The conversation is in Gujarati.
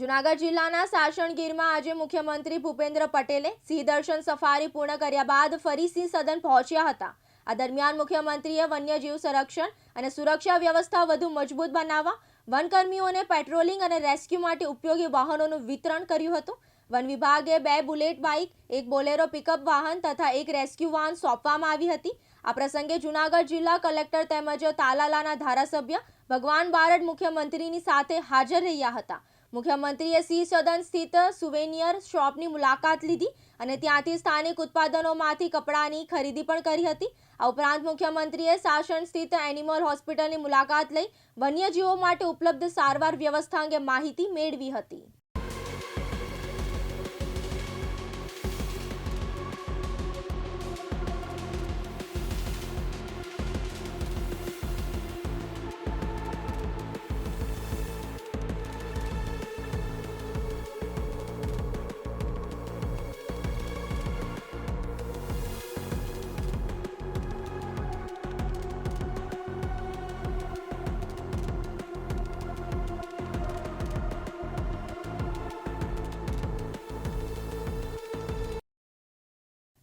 જુનાગઢ જિલ્લાના સાસણગીરમાં આજે મુખ્યમંત્રી ભૂપેન્દ્ર પટેલે સિંહ દર્શન સફારી પૂર્ણ કર્યા બાદ ફરી સિંહ સદન પહોંચ્યા હતા. આ દરમિયાન મુખ્યમંત્રીએ વન્યજીવ સંરક્ષણ અને સુરક્ષા વ્યવસ્થા વધુ મજબૂત બનાવવા, વનકર્મીઓને પેટ્રોલિંગ અને રેસ્ક્યુ માટે ઉપયોગી વાહનોનું વિતરણ કર્યું હતું. વન વિભાગે બે બુલેટ બાઇક, એક બોલેરો પિકઅપ વાહન તથા એક રેસ્ક્યુ વાહન સોંપવામાં આવી હતી. આ પ્રસંગે જુનાગઢ જિલ્લા કલેક્ટર તેમજ તાલાલાના ધારાસભ્ય ભગવાન બારડ મુખ્યમંત્રીની સાથે હાજર રહ્યા હતા. મુખ્યમંત્રીએ સી સદન સ્થિત સુવેનિયર શોપની મુલાકાત લીધી અને ત્યાંથી સ્થાનિક ઉત્પાદનોમાંથી કપડાની ખરીદી પણ કરી હતી. આ ઉપરાંત મુખ્યમંત્રીએ સાસણ સ્થિત એનિમલ હોસ્પિટલની મુલાકાત લઈ વન્યજીવો માટે ઉપલબ્ધ સારવાર વ્યવસ્થા અંગે માહિતી મેળવી હતી.